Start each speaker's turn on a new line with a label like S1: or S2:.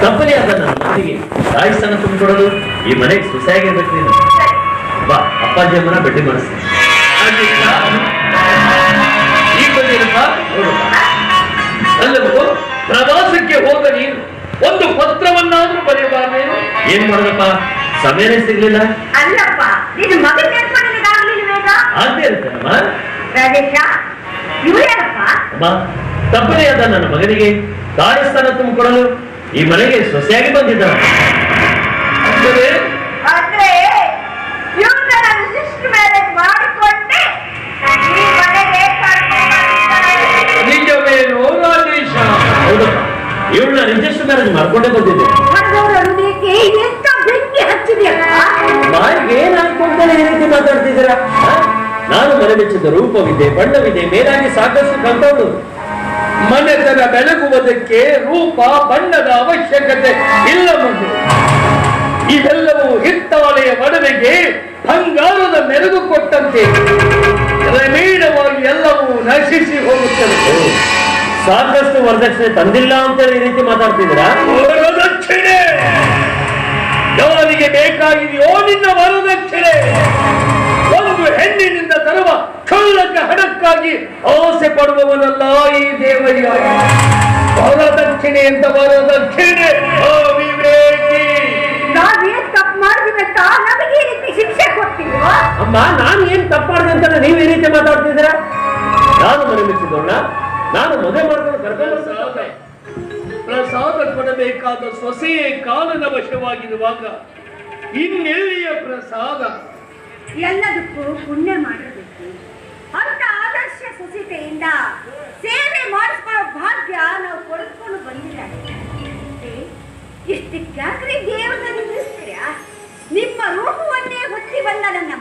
S1: ತಪ್ಪಲಿ ಅದ ನನ್ನ ಮಾತಿಗೆ ತಾಯಿಸ್ತನ ತುಂಬಿಕೊಡಲು ಈ ಮನೆಗೆ ಸೊಸೆಯಾಗಿರ್ಬೇಕು ನೀನು. ಬಾ ಅಪ್ಪಾಜಿ ಅಮ್ಮನ ಭೇಟಿ ಮಾಡಿಸಿ
S2: ಈಗ ಬಂದಿರಪ್ಪ ಅಲ್ಲವೋ ಪ್ರವಾಸಕ್ಕೆ ಹೋಗ ನೀನು. ಒಂದು ಪತ್ರವನ್ನಾದ್ರೂ ಬರೆಯಬಾರ್ದು
S1: ಏನ್ ಮಾಡೋದಪ್ಪ? ಸಮಯನೇ ಸಿಗ್ಲಿಲ್ಲ.
S3: ಅಲ್ಲಪ್ಪ ನಿನ್ನ ಮಗ?
S1: ಇರ್ತೇನಮ್ಮ
S3: ರಾಜೇಶ
S1: ಅಮ್ಮ ತಪ್ಪಲಿ ಅದ ನನ್ನ ಮಗನಿಗೆ ತಾಯಿಸ್ತನ ತುಂಬಿಕೊಡಲು ಈ ಮನೆಗೆ ಸೊಸೆಯಾಗಿ
S2: ಅಂದರೆ
S3: ಮ್ಯಾರೇಜ್ ಮಾಡಿಕೊಂಡೆ. ಈ ಮನೆಗೆ ಕರ್ಕೊಂಡು ಬಂದಿದ್ದಾರೆ.
S2: ನಿಜವೇನೋ ರಾಜೇಶ
S1: ಹೌದಪ್ಪ. ಇವಳನ್ನ ರಿಜಿಸ್ಟರ್ ಮ್ಯಾರೇಜ್ ಮಾಡ್ಕೊಂಡೇ ಬಂದಿದ್ದೆ.
S3: ಹೊರಗವ್ರ ಹೃದಯಕ್ಕೆ ಎಂತ ಬೆಂಕಿ ಹಚ್ಚಿದೆಯಪ್ಪ
S1: ಬಾಯಿಗೆ ಏನ್ ಈ ರೀತಿ ಮಾತಾಡ್ತಿದ್ದೀರಾ? ಆ? ನಾನು ಮನೆ ಮೆಚ್ಚಿದ ರೂಪವಿದೆ ಬಣ್ಣವಿದೆ ಮೇಲಾಗಿ ಸಾಕಷ್ಟು ಕಲ್ತವಳು
S2: ಮನೆತನ ಬೆಳಗುವುದಕ್ಕೆ ರೂಪ ಬಣ್ಣದ ಅವಶ್ಯಕತೆ ಇಲ್ಲ ಮುಂದೆ ಇವೆಲ್ಲವೂ ಹಿತ್ತಾಳೆಯ ಒಡವೆಗೆ ಬಂಗಾರದ ಮೆರುಗು ಕೊಟ್ಟಂತೆ. ಕ್ರಮೇಣವಾಗಿ ಎಲ್ಲವೂ ನಶಿಸಿ ಹೋಗುತ್ತದೆ
S1: ಸಾಕಷ್ಟು ವರದಕ್ಷಿಣೆ ತಂದಿಲ್ಲ ಅಂತ ಈ ರೀತಿ ಮಾತಾಡ್ತಿದ್ದೀರಾ?
S2: ವರದಕ್ಷಿಣೆ! ಯಾರಿಗೆ ಬೇಕಾಗಿದೆಯೋ ನಿನ್ನ ವರದಕ್ಷಿಣೆ. ಒಂದು ಹೆಣ್ಣಿನಿಂದ ತರುವ ಕ್ಷುಲ್ಲಕ ಹಣಕ್ಕಾಗಿ ಆಸೆ ಪಡುವವನಲ್ಲ ಈ ದೇವಯ್ಯ ವರದಕ್ಷಿಣೆ ಅಂತ ವರದಕ್ಷಿಣೆ
S3: ನಾವೇನ್ ತಪ್ಪು ಮಾಡಿದ್ರಂತ ನಮಗೆ ಈ ರೀತಿ ಶಿಕ್ಷೆ ಕೊಡ್ತೀವೋ?
S1: ಅಮ್ಮ ನಾನು ಏನ್ ತಪ್ಪಾಡ್ದೆ ಅಂತ ನೀವು ಈ ರೀತಿ ಮಾತಾಡ್ತಿದ್ದೀರಾ? ನಾನು ಮನೆ ಮೆಚ್ಚಿದೋಣ ನಾನು ಮದುವೆ ಮಾಡ್ಕೊಂಡು ಕರ್ಕೊಂಡು
S2: ಪ್ರಸಾದ ಪ್ರಸಾದ ಕೊಡಬೇಕಾದ ಸೊಸೆಯ ಕಾಲನ ವಶವಾಗಿರುವಾಗ ಇನ್ನೆಲ್ಲಿಯ ಪ್ರಸಾದ?
S3: ಎಲ್ಲದಕ್ಕೂ ಪುಣ್ಯ ಆದರ್ಶ ಸೇವೆ ಮಾಡಿಸ್ಕೊಳ್ಳೋ ಭಾಗ್ಯ ನಾವು ಕೊಡಿಸ್ಕೊಂಡು ಬಂದಿಲ್ಲ ಇಷ್ಟಕ್ಕಾಗ್ರಿ ದೇವರನ್ನು ನಿಲ್ಲಿಸ್ತೀರಾ? ನಿಮ್ಮ ರೂಪವನ್ನೇ ಹೊತ್ತಿ ಬಂದ ನನ್ನ